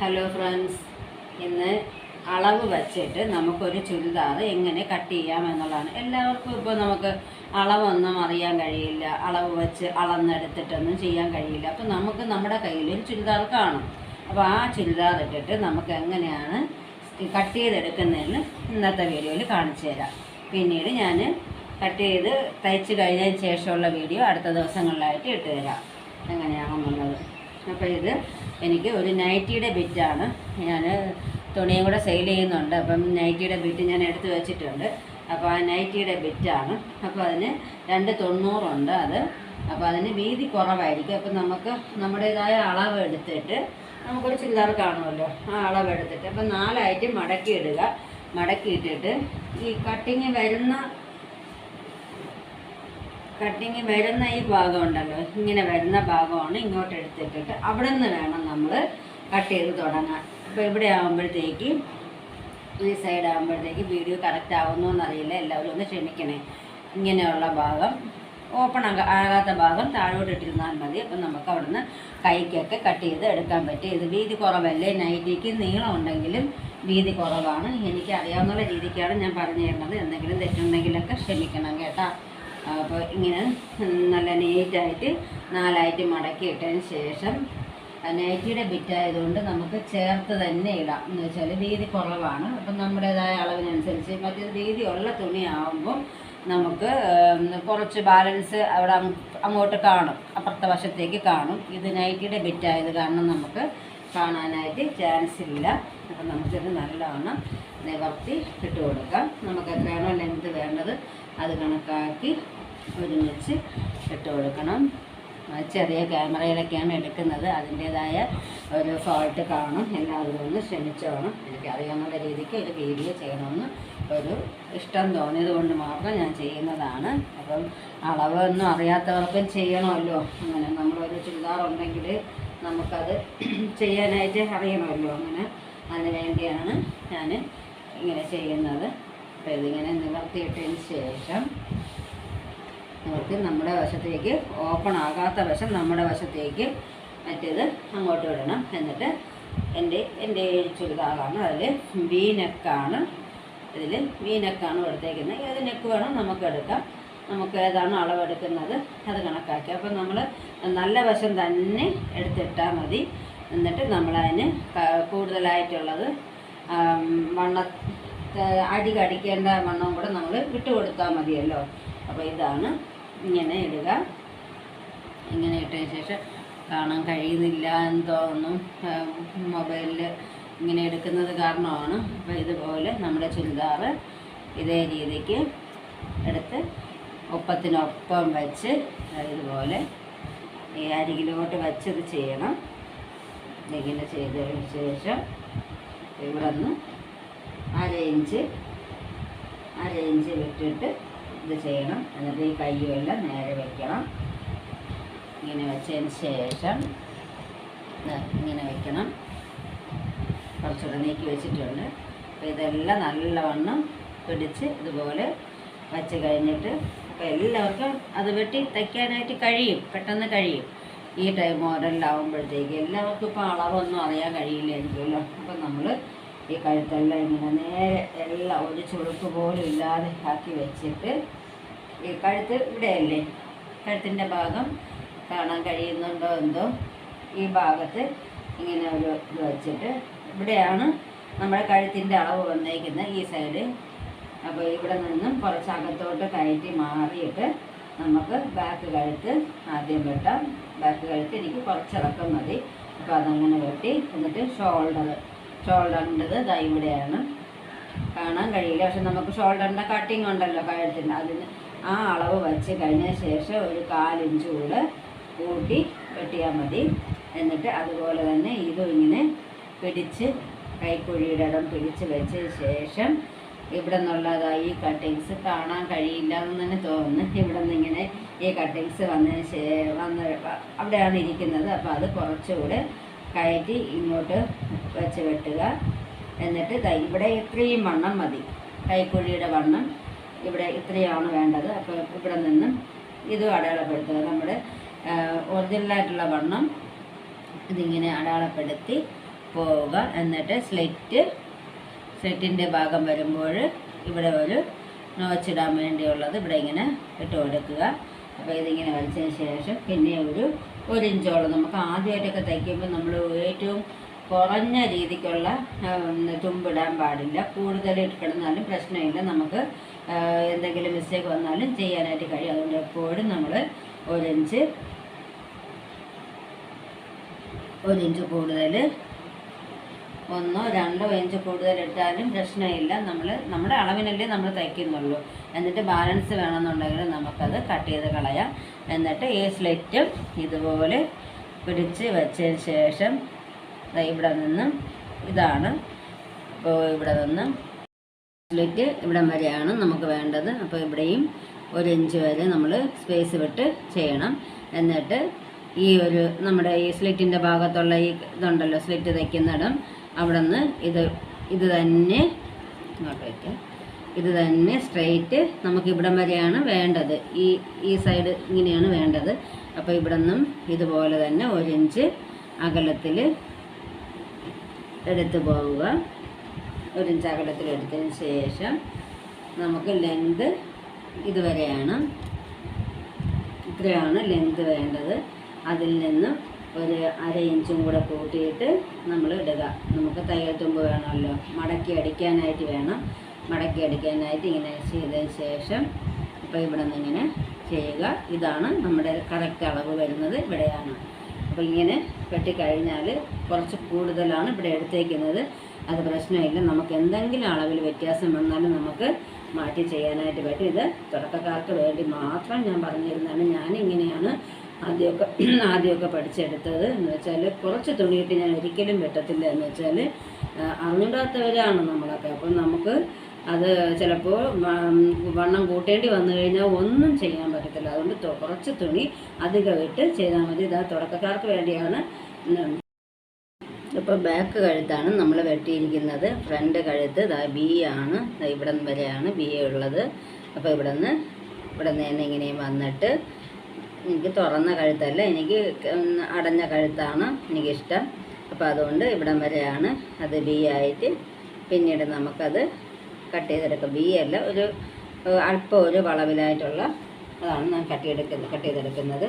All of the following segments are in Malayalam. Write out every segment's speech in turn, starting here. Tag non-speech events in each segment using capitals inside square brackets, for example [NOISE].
ഹലോ ഫ്രണ്ട്സ് ഇന്ന് അളവ് വച്ചിട്ട് നമുക്കൊരു ചുരിദാർ എങ്ങനെ കട്ട് ചെയ്യാം എന്നുള്ളതാണ്. എല്ലാവർക്കും ഇപ്പോൾ നമുക്ക് അളവൊന്നും അറിയാൻ കഴിയില്ല. അളവ് വെച്ച് അളന്നെടുത്തിട്ടൊന്നും ചെയ്യാൻ കഴിയില്ല. അപ്പോൾ നമുക്ക് നമ്മുടെ കയ്യിൽ ഒരു ചുരിദാർ കാണും. അപ്പോൾ ആ ചുരിദാർ ഇട്ടിട്ട് നമുക്ക് എങ്ങനെയാണ് കട്ട് ചെയ്തെടുക്കുന്നതെന്ന് ഇന്നത്തെ വീഡിയോയിൽ കാണിച്ചു തരാം. പിന്നീട് ഞാൻ കട്ട് ചെയ്ത് തയ്ച്ച് കഴിഞ്ഞതിന് ശേഷമുള്ള വീഡിയോ അടുത്ത ദിവസങ്ങളിലായിട്ട് ഇട്ട് തരാം. എങ്ങനെയാണെന്നുള്ളത് അപ്പോൾ ഇത് എനിക്ക് ഒരു നൈറ്റിയുടെ ബിറ്റാണ്. ഞാൻ തുണിയും കൂടെ സെയിൽ ചെയ്യുന്നുണ്ട്. അപ്പം നൈറ്റിയുടെ ബിറ്റ് ഞാൻ എടുത്തു വെച്ചിട്ടുണ്ട്. അപ്പോൾ ആ നൈറ്റിയുടെ ബിറ്റാണ്. അപ്പോൾ അതിന് രണ്ട് തൊണ്ണൂറുണ്ട് അത്. അപ്പോൾ അതിന് വീതി കുറവായിരിക്കും. അപ്പം നമുക്ക് നമ്മുടേതായ അളവ് എടുത്തിട്ട് നമുക്കൊരു ചില്ലറ് കാണുമല്ലോ. ആ അളവ് എടുത്തിട്ട്. അപ്പം നാലായിട്ട് മടക്കി ഇടുക മടക്കി ഇട്ടിട്ട് ഈ കട്ടിങ് വരുന്ന കട്ടിങ് വരുന്ന ഈ ഭാഗം ഉണ്ടല്ലോ ഇങ്ങനെ വരുന്ന ഭാഗമാണ് ഇങ്ങോട്ട് എടുത്തിട്ടിട്ട് അവിടെ നിന്ന് വേണം നമ്മൾ കട്ട് ചെയ്ത് തുടങ്ങാൻ. അപ്പോൾ ഇവിടെ ആകുമ്പോഴത്തേക്ക് ഈ സൈഡ് ആകുമ്പോഴത്തേക്ക് വീഡിയോ കറക്റ്റ് ആകുന്നു എന്നറിയില്ല എല്ലാവരും ഒന്ന് ക്ഷമിക്കണേ. ഇങ്ങനെയുള്ള ഭാഗം ഓപ്പൺ ആകാത്ത ഭാഗം താഴോട്ട് ഇട്ടിരുന്നാൽ മതി. അപ്പം നമുക്ക് അവിടുന്ന് കൈക്കൊക്കെ കട്ട് ചെയ്ത് എടുക്കാൻ പറ്റും. ഇത് വീതി കുറവല്ലേ? നൈറ്റിക്ക് നീളം ഉണ്ടെങ്കിലും വീതി കുറവാണ്. എനിക്ക് അറിയാവുന്ന രീതിക്കാണ് ഞാൻ പറഞ്ഞു തരുന്നത് എന്തെങ്കിലും തെറ്റുണ്ടെങ്കിലൊക്കെ ക്ഷമിക്കണം കേട്ടോ. അപ്പോൾ ഇങ്ങനെ നല്ല നീറ്റായിട്ട് നാലായിട്ട് മടക്കി ഇട്ടതിന് ശേഷം നൈറ്റിയുടെ ബിറ്റായതുകൊണ്ട് നമുക്ക് ചേർത്ത് തന്നെ ഇടാം. എന്ന് വെച്ചാൽ വീതി കുറവാണ്. അപ്പം നമ്മുടേതായ അളവിനനുസരിച്ച് വീതി വീതിയുള്ള തുണിയാവുമ്പോൾ നമുക്ക് കുറച്ച് ബാലൻസ് അവിടെ അങ്ങോട്ട് കാണും. അപ്പുറത്തെ വശത്തേക്ക് കാണും. ഇത് നൈറ്റിയുടെ ബിറ്റായത് കാരണം നമുക്ക് കാണാനായിട്ട് ചാൻസ് ഇല്ല. അപ്പം നമുക്കിത് നല്ലവണ്ണം നിവർത്തി ഇട്ട് കൊടുക്കാം നമുക്ക് എത്രയാണോ ലെങ്ത് വേണ്ടത് അത് കണക്കാക്കി ഒരുമിച്ച് ഇട്ട് കൊടുക്കണം. ചെറിയ ക്യാമറയിലൊക്കെയാണ് എടുക്കുന്നത്. അതിന്റേതായ ഒരു ഫോൾട്ട് കാണും. എല്ലാവരും ഒന്ന് ക്ഷമിച്ചോണം എനിക്കറിയാവുന്ന രീതിക്ക് ഒരു വീഡിയോ ചെയ്യണമെന്ന് ഒരു ഇഷ്ടം തോന്നിയത് കൊണ്ട് മാത്രം ഞാൻ ചെയ്യുന്നതാണ്. അപ്പം അളവൊന്നും അറിയാത്തവർക്കും ചെയ്യണമല്ലോ. അങ്ങനെ നമ്മളൊരു ചുരിദാറുണ്ടെങ്കിൽ നമുക്കത് ചെയ്യാനായിട്ട് അറിയണമല്ലോ. അങ്ങനെ അതിന് വേണ്ടിയാണ് ഞാൻ ഇങ്ങനെ ചെയ്യുന്നത്. അപ്പോൾ ഇതിങ്ങനെ നിവർത്തിയിട്ടതിന് ശേഷം നമുക്ക് നമ്മുടെ വശത്തേക്ക് ഓപ്പൺ ആകാത്ത വശം നമ്മുടെ വശത്തേക്ക് മറ്റേത് അങ്ങോട്ട് വിടണം. എന്നിട്ട് എന്റെ എന്റെ ചുരിദാറാണ്. അതിൽ വീനക്കാണ് ഇതിൽ വി നെക്കാണ് എടുത്തേക്കുന്നത് ഏത് നെക്ക് വേണം നമുക്ക് എടുക്കാം. നമുക്ക് ഏതാണ് അളവെടുക്കുന്നത് അത് കണക്കാക്കി. അപ്പം നമ്മൾ നല്ല വശം തന്നെ എടുത്തിട്ടാൽ മതി. എന്നിട്ട് നമ്മളതിന് കൂടുതലായിട്ടുള്ളത് വണ്ണ അടി കടിക്കേണ്ട വണ്ണം കൂടെ നമ്മൾ വിട്ടുകൊടുത്താൽ മതിയല്ലോ. അപ്പോൾ ഇതാണ് ഇങ്ങനെ ഇടുക. ഇങ്ങനെ ഇട്ടതിന് ശേഷം കാണാൻ കഴിയുന്നില്ല എന്ന് തോന്നുന്നു. മൊബൈലിൽ ഇങ്ങനെ എടുക്കുന്നത് കാരണമാണ്. അപ്പോൾ ഇതുപോലെ നമ്മുടെ ചുരിദാർ ഇതേ രീതിക്ക് എടുത്ത് ഒപ്പത്തിനൊപ്പം വെച്ച് ഇതുപോലെ ഈ അരികിലോട്ട് വെച്ചത് ചെയ്യണം. ഇങ്ങനെ ചെയ്തതിന് ശേഷം ഇവിടെ നിന്ന് അര ഇഞ്ച് ഇഞ്ച് വിട്ടിട്ട് ഇത് ചെയ്യണം. എന്നിട്ട് ഈ കയ്യുമെല്ലാം നേരെ വയ്ക്കണം ഇങ്ങനെ വെച്ചതിന് ശേഷം ഇങ്ങനെ വയ്ക്കണം കുറച്ചുകൂടെ നീക്കി വെച്ചിട്ടുണ്ട്. അപ്പോൾ ഇതെല്ലാം നല്ലവണ്ണം പിടിച്ച് ഇതുപോലെ വച്ച് കഴിഞ്ഞിട്ട് അപ്പോൾ എല്ലാവർക്കും അത് വെട്ടി തയ്ക്കാനായിട്ട് കഴിയും. പെട്ടെന്ന് കഴിയും. ഈ ടൈം മോഡലിലാവുമ്പോഴത്തേക്ക് എല്ലാവർക്കും ഇപ്പോൾ അളവൊന്നും അറിയാൻ കഴിയില്ലായിരിക്കുമല്ലോ അപ്പം നമ്മൾ ഈ കഴുത്തെല്ലാം ഇങ്ങനെ നേരെ എല്ലാം ഒരു ചുളുക്ക് പോലും ഇല്ലാതെ ആക്കി വെച്ചിട്ട് ഈ കഴുത്ത് ഇവിടെയല്ലേ? കഴുത്തിന്റെ ഭാഗം കാണാൻ കഴിയുന്നുണ്ടോ എന്തോ? ഈ ഭാഗത്ത് ഇങ്ങനെ ഒരു ഇത് വെച്ചിട്ട് ഇവിടെയാണ് നമ്മുടെ കഴുത്തിന്റെ അളവ് വന്നേക്കുന്നത് ഈ സൈഡ്. അപ്പോൾ ഇവിടെ നിന്നും കുറച്ച് അകത്തോട്ട് കയറ്റി മാറിയിട്ട് നമുക്ക് ബാക്ക് കഴുത്ത് ആദ്യം വെട്ടാം. ബാക്ക് കഴുത്ത് എനിക്ക് കുറച്ചിറക്കം മതി. അപ്പോൾ അതങ്ങനെ വെട്ടി എന്നിട്ട് ഷോൾഡർ ഷോൾഡറിന്റെത് ദാ ഇവിടെയാണ്. കാണാൻ കഴിയില്ല. പക്ഷെ നമുക്ക് ഷോൾഡറിന്റെ കട്ടിങ് ഉണ്ടല്ലോ കഴുത്തിന്റെ അതിന് ആ അളവ് വച്ച് കഴിഞ്ഞ ശേഷം ഒരു കാലിഞ്ച് കൂടെ കൂട്ടി വെട്ടിയാൽ മതി. എന്നിട്ട് അതുപോലെ തന്നെ ഇതും ഇങ്ങനെ പിടിച്ച് കൈക്കുഴിയുടെ ഇടം പിടിച്ച് വെച്ച ശേഷം ഇവിടെ നിന്നുള്ളതായി ഈ കട്ടിങ്സ് കാണാൻ കഴിയില്ല എന്ന് തന്നെ തോന്നുന്നു. ഇവിടെ നിന്ന് ഇങ്ങനെ ഈ കട്ടിങ്സ് വന്നതിന് ശേ വന്ന് അവിടെയാണ് ഇരിക്കുന്നത്. അപ്പോൾ അത് കുറച്ചുകൂടെ കയറ്റി ഇങ്ങോട്ട് വെച്ച് വെട്ടുക. എന്നിട്ട് തൈ ഇവിടെ ഇത്രയും വണ്ണം മതി. കൈക്കുഴിയുടെ വണ്ണം ഇവിടെ ഇത്രയാണ് വേണ്ടത്. അപ്പോൾ ഇവിടെ നിന്നും ഇതും അടയാളപ്പെടുത്തുക. നമ്മുടെ ഒറിജിനലായിട്ടുള്ള വണ്ണം ഇതിങ്ങനെ അടയാളപ്പെടുത്തി പോവുക. എന്നിട്ട് സ്ലെറ്റ് സ്ലെറ്റിന്റെ ഭാഗം വരുമ്പോൾ ഇവിടെ ഒരു നോച്ചിടാൻ വേണ്ടിയുള്ളത് ഇവിടെ ഇങ്ങനെ ഇട്ട് കൊടുക്കുക. അപ്പോൾ ഇതിങ്ങനെ വലിച്ചതിന് ശേഷം പിന്നെ ഒരു ഒരു ഇഞ്ചോളം നമുക്ക് ആദ്യമായിട്ടൊക്കെ തയ്ക്കുമ്പോൾ നമ്മൾ ഏറ്റവും കുറഞ്ഞ രീതിക്കുള്ള തുമ്പിടാൻ പാടില്ല. കൂടുതൽ കിടന്നാലും പ്രശ്നമില്ല. നമുക്ക് എന്തെങ്കിലും മിസ്റ്റേക്ക് വന്നാലും ചെയ്യാനായിട്ട് കഴിയും. അതുകൊണ്ട് എപ്പോഴും നമ്മൾ ഒരു ഇഞ്ച് ഇഞ്ച് കൂടുതൽ ഒന്നോ രണ്ടോ ഇഞ്ച് കൂടുതൽ ഇട്ടാലും പ്രശ്നമില്ല. നമ്മൾ നമ്മുടെ അളവിനല്ലേ നമ്മൾ തയ്ക്കുന്നുള്ളൂ. എന്നിട്ട് ബാലൻസ് വേണമെന്നുണ്ടെങ്കിൽ നമുക്കത് കട്ട് ചെയ്ത് കളയാം. എന്നിട്ട് ഈ സ്ലിറ്റ് ഇതുപോലെ പിടിച്ച് വെച്ചതിന് ശേഷം ഇവിടെ നിന്നും ഇതാണ്. അപ്പോൾ ഇവിടെ നിന്നും സ്ലിറ്റ് ഇവിടം വരെയാണ് നമുക്ക് വേണ്ടത്. അപ്പോൾ ഇവിടെയും ഒരു ഇഞ്ച് വരെ നമ്മൾ സ്പേസ് വിട്ട് ചെയ്യണം. എന്നിട്ട് ഈ ഒരു നമ്മുടെ ഈ സ്ലിറ്റിന്റെ ഭാഗത്തുള്ള ഈ ഇതുണ്ടല്ലോ സ്ലിറ്റ് തയ്ക്കുന്നിടം അവിടെ നിന്ന് ഇത് ഇത് തന്നെ ഇങ്ങോട്ട് ഇത് തന്നെ സ്ട്രെയിറ്റ് നമുക്ക് ഇവിടം വരെയാണ് വേണ്ടത്. ഈ ഈ സൈഡ് ഇങ്ങനെയാണ് വേണ്ടത്. അപ്പോൾ ഇവിടെ നിന്നും ഇതുപോലെ തന്നെ ഒരു ഇഞ്ച് അകലത്തിൽ എടുത്തു പോവുക. ഒരു ഇഞ്ച് അകലത്തിൽ എടുത്തതിന് ശേഷം നമുക്ക് ലെങ്ത് ഇതുവരെയാണ്. ഇത്രയാണ് ലെങ്ത് വേണ്ടത്. അതിൽ നിന്ന് ഒരു അര ഇഞ്ചും കൂടെ കൂട്ടിയിട്ട് നമ്മൾ ഇടുക. നമുക്ക് തയ്യൽ തുമ്പ് വേണമല്ലോ. മടക്കി അടിക്കാനായിട്ട് വേണം. മടക്കി അടിക്കാനായിട്ട് ഇങ്ങനെ ചെയ്തതിന് ശേഷം ഇപ്പോൾ ഇവിടെ നിന്ന് ഇങ്ങനെ ചെയ്യുക. ഇതാണ് നമ്മുടെ കറക്റ്റ് അളവ് വരുന്നത്. ഇവിടെയാണ്. അപ്പോൾ ഇങ്ങനെ വെട്ടിക്കഴിഞ്ഞാൽ കുറച്ച് കൂടുതലാണ് ഇവിടെ എടുത്തേക്കുന്നത്. അത് പ്രശ്നമില്ല. നമുക്ക് എന്തെങ്കിലും അളവിൽ വ്യത്യാസം വന്നാലും നമുക്ക് മാറ്റി ചെയ്യാനായിട്ട് പറ്റും. ഇത് തുടക്കക്കാർക്ക് വേണ്ടി മാത്രം ഞാൻ പറഞ്ഞിരുന്നാണ് ഞാനിങ്ങനെയാണ് ആദ്യമൊക്കെ [CLEARS THROAT] ആദ്യമൊക്കെ പഠിച്ചെടുത്തത് എന്ന് വെച്ചാൽ കുറച്ച് തുണിയിട്ട് ഞാൻ ഒരിക്കലും വെട്ടത്തില്ല എന്ന് വെച്ചാൽ അറിഞ്ഞിടാത്തവരാണ് നമ്മളൊക്കെ. അപ്പം നമുക്ക് അത് ചിലപ്പോൾ വണ്ണം കൂട്ടേണ്ടി വന്നു കഴിഞ്ഞാൽ ഒന്നും ചെയ്യാൻ പറ്റത്തില്ല. അതുകൊണ്ട് കുറച്ച് തുണി അധികം വിട്ട് ചെയ്താൽ മതി. ഇതാ തുടക്കക്കാർക്ക് വേണ്ടിയാണ്. ഇപ്പോൾ ബാക്ക് കഴുത്താണ് നമ്മൾ വെട്ടിയിരിക്കുന്നത്. ഫ്രണ്ട് കഴുത്ത് ഇതാ ബി ആണ്. ഇവിടം വരെയാണ് ബി ഉള്ളത്. അപ്പോൾ ഇവിടെ നിന്ന് ഇവിടെ നിന്ന് തന്നെ ഇങ്ങനെയും വന്നിട്ട് എനിക്ക് തുറന്ന കഴുത്തല്ല എനിക്ക് അടഞ്ഞ കഴുത്താണ് എനിക്കിഷ്ടം. അപ്പോൾ അതുകൊണ്ട് ഇവിടം വരെയാണ് അത് ബി ആയിട്ട്. പിന്നീട് നമുക്കത് കട്ട് ചെയ്തെടുക്കാം. ബി അല്ല ഒരു അല്പം ഒരു വളവിലായിട്ടുള്ള അതാണ് ഞാൻ കട്ട് ചെയ്തെടുക്കുന്നത് കട്ട് ചെയ്തെടുക്കുന്നത്.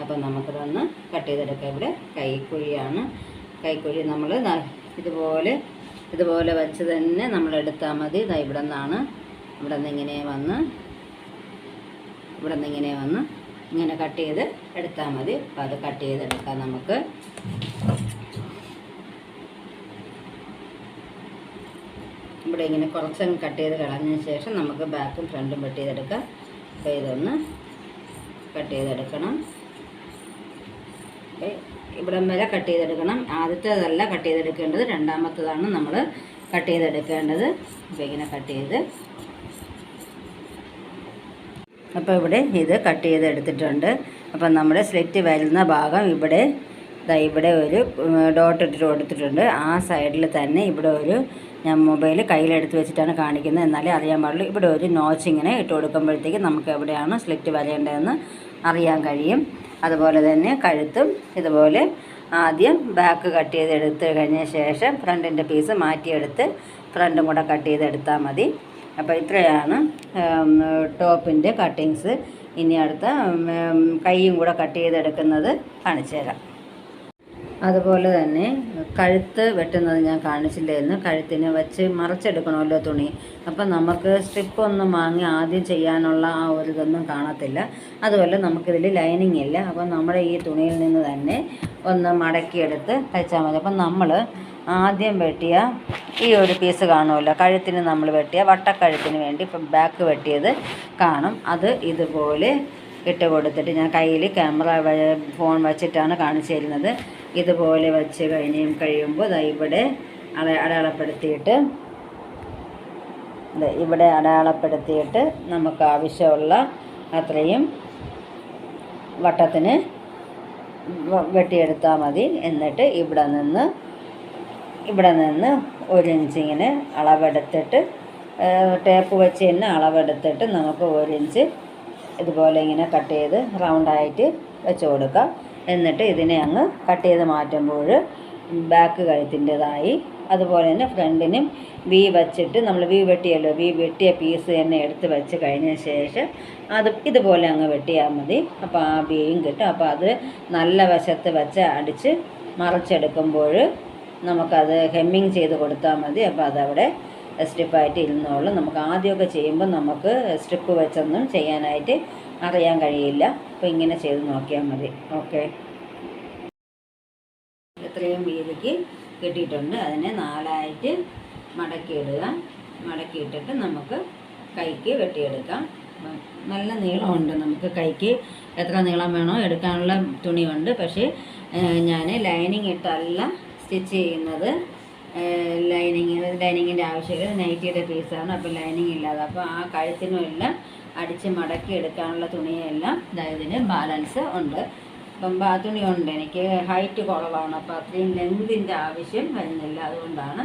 അപ്പോൾ നമുക്കതൊന്ന് കട്ട് ചെയ്തെടുക്കാം. ഇവിടെ കൈക്കുഴിയാണ്. കൈക്കുഴി നമ്മൾ ഇതുപോലെ ഇതുപോലെ വെച്ച് തന്നെ നമ്മൾ എടുത്താൽ മതി. ഇതാ ഇവിടെ നിന്നാണ് ഇവിടെ നിന്ന് ഇങ്ങനെ വന്ന് ഇവിടെ നിന്ന് ഇങ്ങനെ വന്ന് ഇങ്ങനെ കട്ട് ചെയ്ത് എടുത്താൽ മതി. അപ്പോൾ അത് കട്ട് ചെയ്തെടുക്കാം നമുക്ക്. ഇവിടെ ഇങ്ങനെ കുറച്ചങ്ങ് കട്ട് ചെയ്ത് കളഞ്ഞതിന് ശേഷം നമുക്ക് ബാക്കും ഫ്രണ്ടും കട്ട് ചെയ്തെടുക്കാം അപ്പോൾ ഇതൊന്ന് കട്ട് ചെയ്തെടുക്കണം ഇവിടം വരെ കട്ട് ചെയ്തെടുക്കണം ആദ്യത്തേതല്ല കട്ട് ചെയ്തെടുക്കേണ്ടത് രണ്ടാമത്തതാണ് നമ്മൾ കട്ട് ചെയ്തെടുക്കേണ്ടത് അപ്പോൾ ഇങ്ങനെ കട്ട് ചെയ്ത് അപ്പോൾ ഇവിടെ ഇത് കട്ട് ചെയ്ത് എടുത്തിട്ടുണ്ട് അപ്പം നമ്മുടെ സ്ലിറ്റ് വരുന്ന ഭാഗം ഇവിടെ ഇവിടെ ഒരു ഡോട്ട് ഇട്ടിട്ട് കൊടുത്തിട്ടുണ്ട്. ആ സൈഡിൽ തന്നെ ഇവിടെ ഒരു ഞാൻ മൊബൈൽ കയ്യിലെടുത്ത് വെച്ചിട്ടാണ് കാണിക്കുന്നത്. എന്നാലേ അറിയാൻ പാടുള്ളൂ. ഇവിടെ ഒരു നോച്ച് ഇങ്ങനെ ഇട്ട് കൊടുക്കുമ്പോഴത്തേക്ക് നമുക്ക് എവിടെയാണ് സ്ലിറ്റ് വരേണ്ടതെന്ന് അറിയാൻ കഴിയും. അതുപോലെ തന്നെ കഴുത്തും ഇതുപോലെ ആദ്യം ബാക്ക് കട്ട് ചെയ്ത് എടുത്ത് കഴിഞ്ഞ ശേഷം ഫ്രണ്ടിന്റെ പീസ് മാറ്റിയെടുത്ത് ഫ്രണ്ടും കൂടെ കട്ട് ചെയ്തെടുത്താൽ മതി. അപ്പോൾ ഇത്രയാണ് ടോപ്പിന്റെ കട്ടിങ്സ്. ഇനി അടുത്ത കൈയും കൂടെ കട്ട് ചെയ്തെടുക്കുന്നത് കാണിച്ചു തരാം. അതുപോലെ തന്നെ കഴുത്ത് വെട്ടുന്നത് ഞാൻ കാണിച്ചില്ലായിരുന്നു. കഴുത്തിന് വെച്ച് മറച്ചെടുക്കണമല്ലോ തുണി. അപ്പം നമുക്ക് സ്ട്രിപ്പ് ഒന്നും വാങ്ങി ആദ്യം ചെയ്യാനുള്ള ആ ഒരു ഇതൊന്നും കാണത്തില്ല. അതുപോലെ നമുക്കിതിൽ ലൈനിങ് ഇല്ല. അപ്പം നമ്മുടെ ഈ തുണിയിൽ നിന്ന് തന്നെ ഒന്ന് മടക്കിയെടുത്ത് തയ്ച്ചാൽ മതി. അപ്പം നമ്മൾ ആദ്യം വെട്ടിയ ഈ ഒരു പീസ് കാണുമല്ലോ. കഴുത്തിന് നമ്മൾ വെട്ടിയ വട്ടക്കഴുത്തിന് വേണ്ടി ഇപ്പം ബാക്ക് വെട്ടിയത് കാണും. അത് ഇതുപോലെ ഇട്ട് കൊടുത്തിട്ട് ഞാൻ കയ്യിൽ ക്യാമറ ഫോൺ വച്ചിട്ടാണ് കാണിച്ചു തരുന്നത്. ഇതുപോലെ വെച്ച് കഴിഞ്ഞ് കഴിയുമ്പോൾ ഇവിടെ അട അടയാളപ്പെടുത്തിയിട്ട് ഇവിടെ അടയാളപ്പെടുത്തിയിട്ട് നമുക്ക് ആവശ്യമുള്ള അത്രയും വട്ടത്തിന് വെട്ടിയെടുത്താൽ മതി. എന്നിട്ട് ഇവിടെ നിന്ന് ഇവിടെ നിന്ന് ഒരു ഇഞ്ചിങ്ങനെ അളവെടുത്തിട്ട് ടേപ്പ് വെച്ച് തന്നെ അളവെടുത്തിട്ട് നമുക്ക് ഒരു ഇഞ്ച് ഇതുപോലെ ഇങ്ങനെ കട്ട് ചെയ്ത് റൗണ്ടായിട്ട് വെച്ച് കൊടുക്കാം. എന്നിട്ട് ഇതിനെ അങ്ങ് കട്ട് ചെയ്ത് മാറ്റുമ്പോൾ ബാക്ക് കഴുത്തിന്റെതായി അതുപോലെ തന്നെ ഫ്രണ്ടിനും വി വച്ചിട്ട് നമ്മൾ വി വെട്ടിയല്ലോ വി വെട്ടിയ പീസ് തന്നെ എടുത്ത് വെച്ച് കഴിഞ്ഞ ശേഷം അത് ഇതുപോലെ അങ്ങ് വെട്ടിയാൽ മതി. അപ്പോൾ ആ ബിയും കിട്ടും. അപ്പോൾ അത് നല്ല വശത്ത് വെച്ച് അടിച്ച് മറച്ചെടുക്കുമ്പോൾ നമുക്കത് ഹെമ്മിങ് ചെയ്ത് കൊടുത്താൽ മതി. അപ്പോൾ അതവിടെ സ്ട്രിപ്പായിട്ട് ഇരുന്നോളും. നമുക്ക് ആദ്യമൊക്കെ ചെയ്യുമ്പോൾ നമുക്ക് സ്ട്രിപ്പ് വെച്ചൊന്നും ചെയ്യാനായിട്ട് അറിയാൻ കഴിയില്ല. അപ്പോൾ ഇങ്ങനെ ചെയ്ത് നോക്കിയാൽ മതി. ഓക്കെ. ഇത്രയും വീതിക്ക് കിട്ടിയിട്ടുണ്ട്. അതിനെ നാലായിട്ട് മടക്കിയിടുക. മടക്കിയിട്ടിട്ട് നമുക്ക് കൈക്ക് വെട്ടിയെടുക്കാം. നല്ല നീളമുണ്ട്. നമുക്ക് കൈക്ക് എത്ര നീളം വേണോ എടുക്കാനുള്ള തുണിയുണ്ട്. പക്ഷേ ഞാൻ ലൈനിങ് ഇട്ടല്ല സ്റ്റിച്ച് ചെയ്യുന്നത്. ലൈനിങ് ലൈനിങ്ങിന്റെ ആവശ്യമില്ല നൈറ്റിയുടെ പീസാണ്. അപ്പോൾ ലൈനിങ് ഇല്ലാതെ. അപ്പോൾ ആ കഴുത്തിനും എല്ലാം അടിച്ച് മടക്കി എടുക്കാനുള്ള തുണിയെല്ലാം ഇതിന് ബാലൻസ് ഉണ്ട്. അപ്പം ആ തുണിയുണ്ട്. എനിക്ക് ഹൈറ്റ് കുറവാണ്. അപ്പോൾ അത്രയും ലെങ്തിന്റെ ആവശ്യം വരുന്നില്ല അതുകൊണ്ടാണ്.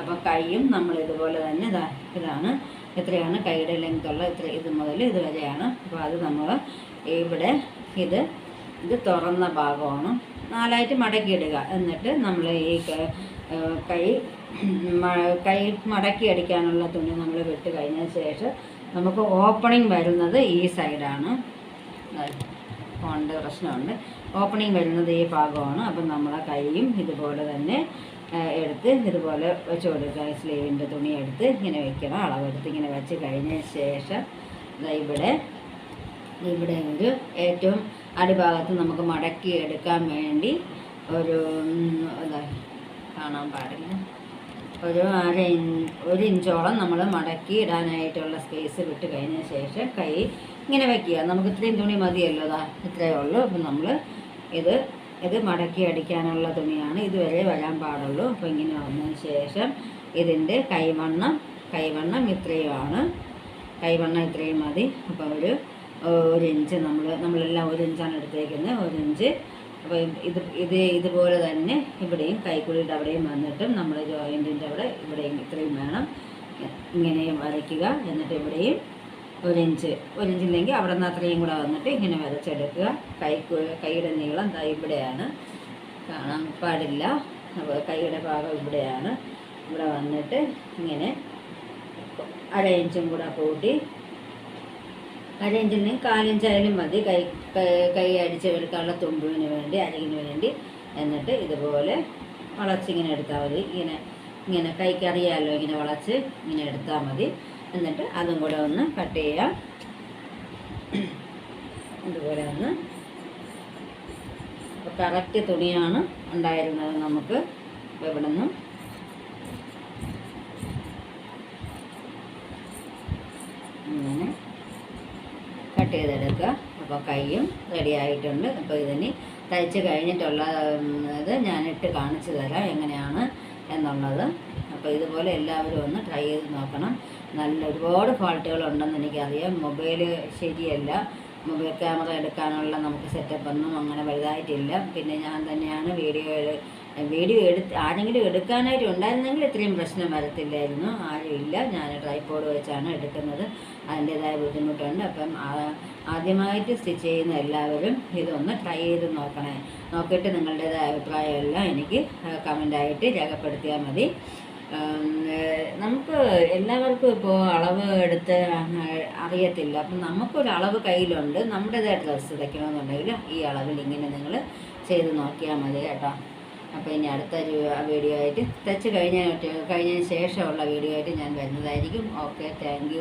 അപ്പോൾ കൈയും നമ്മൾ ഇതുപോലെ തന്നെ ഇതാ ഇതാണ്. എത്രയാണ് കൈയുടെ ലെങ്ത് ഉള്ള ഇത്ര ഇത് മുതൽ ഇതുവരെയാണ് അപ്പോൾ അത് നമ്മൾ ഇവിടെ ഇത് ഇത് തുറന്ന ഭാഗമാണ്. നാലായിട്ട് മടക്കിയിടുക. എന്നിട്ട് നമ്മൾ ഈ കൈ കൈ മടക്കി അടിക്കാനുള്ള തുണി നമ്മൾ വിട്ട് കഴിഞ്ഞ ശേഷം നമുക്ക് ഓപ്പണിംഗ് വരുന്നത് ഈ സൈഡാണ്. ഫോണിന്റെ പ്രശ്നമുണ്ട്. ഓപ്പണിംഗ് വരുന്നത് ഈ ഭാഗമാണ്. അപ്പം നമ്മളെ കൈയും ഇതുപോലെ തന്നെ എടുത്ത് ഇതുപോലെ വെച്ച് കൊടുക്കുക. സ്ലീവിന്റെ തുണി എടുത്ത് ഇങ്ങനെ വെക്കണം. അളവെടുത്ത് ഇങ്ങനെ വെച്ച് കഴിഞ്ഞ ശേഷം ഇവിടെ ഇവിടെ ഒരു ഏറ്റവും അടിഭാഗത്ത് നമുക്ക് മടക്കി എടുക്കാൻ വേണ്ടി ഒരു കാണാൻ പാടില്ല. ഒരു അര ഒരു ഇഞ്ചോളം നമ്മൾ മടക്കി ഇടാനായിട്ടുള്ള സ്പേസ് വിട്ട് കഴിഞ്ഞ ശേഷം കൈ ഇങ്ങനെ വെക്കുക. നമുക്ക് ഇത്രയും തുണി മതിയല്ലോ അതാ ഇത്രയേ ഉള്ളൂ. അപ്പം നമ്മൾ ഇത് ഇത് മടക്കി അടിക്കാനുള്ള തുണിയാണ്. ഇതുവരെ വരാൻ പാടുള്ളൂ. അപ്പോൾ ഇങ്ങനെ വന്നതിന് ശേഷം ഇതിന്റെ കൈവണ്ണം കൈവണ്ണം ഇത്രയുമാണ്. കൈവണ്ണം ഇത്രയും മതി. അപ്പോൾ ഒരു ഒരു ഇഞ്ച് നമ്മൾ നമ്മളെല്ലാം ഒരു ഇഞ്ചാണ് എടുത്തേക്കുന്നത് ഒരു ഇഞ്ച് അപ്പോൾ ഇത് ഇത് ഇതുപോലെ തന്നെ ഇവിടെയും കൈക്കുഴിയുടെ അവിടെയും വന്നിട്ടും നമ്മൾ ജോയിന്റിന്റെ അവിടെ ഇവിടെയും ഇത്രയും വേണം. ഇങ്ങനെയും വരയ്ക്കുക എന്നിട്ട് ഇവിടെയും ഒരു ഇഞ്ച് അവിടെ നിന്ന് അത്രയും കൂടെ വന്നിട്ട് ഇങ്ങനെ വരച്ചെടുക്കുക. കൈ കൈയുടെ നീളം ദാ ഇവിടെയാണ്. കാണാൻ പാടില്ല. അപ്പോൾ കൈയുടെ ഭാഗം ഇവിടെയാണ്. ഇവിടെ വന്നിട്ട് ഇങ്ങനെ അര ഇഞ്ചും കൂടെ കൂട്ടി അര കാലഞ്ചായാലും മതി. കൈ കൈ- അടിച്ച് തുമ്പുവിന് വേണ്ടി അരകിന് വേണ്ടി. എന്നിട്ട് ഇതുപോലെ വളച്ചിങ്ങനെ എടുത്താൽ മതി. ഇങ്ങനെ ഇങ്ങനെ കൈക്കറിയാമല്ലോ ഇങ്ങനെ വളച്ച് ഇങ്ങനെ എടുത്താൽ മതി. എന്നിട്ട് അതും കൂടെ ഒന്ന് കട്ട് ചെയ്യാം. ഇതുപോലെ ഒന്ന്. കറക്റ്റ് തുണിയാണ് ഉണ്ടായിരുന്നത് നമുക്ക് ഇവിടെ നിന്നും ഇങ്ങനെ കട്ട് ചെയ്തെടുക്കുക അപ്പോൾ കൈയും റെഡി ആയിട്ടുണ്ട്. അപ്പോൾ ഇതിന് തയ്ച്ച് കഴിഞ്ഞിട്ടുള്ള ഇത് ഞാനിട്ട് കാണിച്ചു തരാം എങ്ങനെയാണ് എന്നുള്ളത്. അപ്പോൾ ഇതുപോലെ എല്ലാവരും ഒന്ന് ട്രൈ ചെയ്ത് നോക്കണം. നല്ല ഒരുപാട് ഫോൾട്ടുകളുണ്ടെന്ന് എനിക്കറിയാം. മൊബൈൽ ശരിയല്ല. മൊബൈൽ ക്യാമറ എടുക്കാനുള്ള നമുക്ക് സെറ്റപ്പ് ഒന്നും അങ്ങനെ വലുതായിട്ടില്ല. പിന്നെ ഞാൻ തന്നെയാണ് വീഡിയോ വീഡിയോ എടുത്ത് ആരെങ്കിലും എടുക്കാനായിട്ട് ഉണ്ടായിരുന്നെങ്കിൽ ഇത്രയും പ്രശ്നം വരത്തില്ലായിരുന്നു. ആരും ഇല്ല. ഞാൻ ട്രൈപ്പോഡ് വെച്ചാണ് എടുക്കുന്നത്. അതിന്റേതായ ബുദ്ധിമുട്ടുണ്ട്. അപ്പം ആദ്യമായിട്ട് സ്റ്റിച്ച് ചെയ്യുന്ന എല്ലാവരും ഇതൊന്ന് ട്രൈ ചെയ്ത് നോക്കണേ. നോക്കിയിട്ട് നിങ്ങളുടേതായ അഭിപ്രായമെല്ലാം എനിക്ക് കമന്റായിട്ട് രേഖപ്പെടുത്തിയാൽ മതി. നമുക്ക് എല്ലാവർക്കും ഇപ്പോൾ അളവ് എടുത്ത് അറിയത്തില്ല. അപ്പം നമുക്കൊരു അളവ് കയ്യിലുണ്ട്. നമ്മുടേതായ ഡ്രസ്സ് തയ്ക്കണമെന്നുണ്ടെങ്കിൽ ഈ അളവിൽ ഇങ്ങനെ നിങ്ങൾ ചെയ്ത് നോക്കിയാൽ മതി കേട്ടോ. അപ്പോൾ ഇനി അടുത്ത വീഡിയോ ആയിട്ട് തയ്ച്ച് കഴിഞ്ഞ കഴിഞ്ഞതിന് ശേഷമുള്ള വീഡിയോ ആയിട്ട് ഞാൻ വരുന്നതായിരിക്കും. Okay thank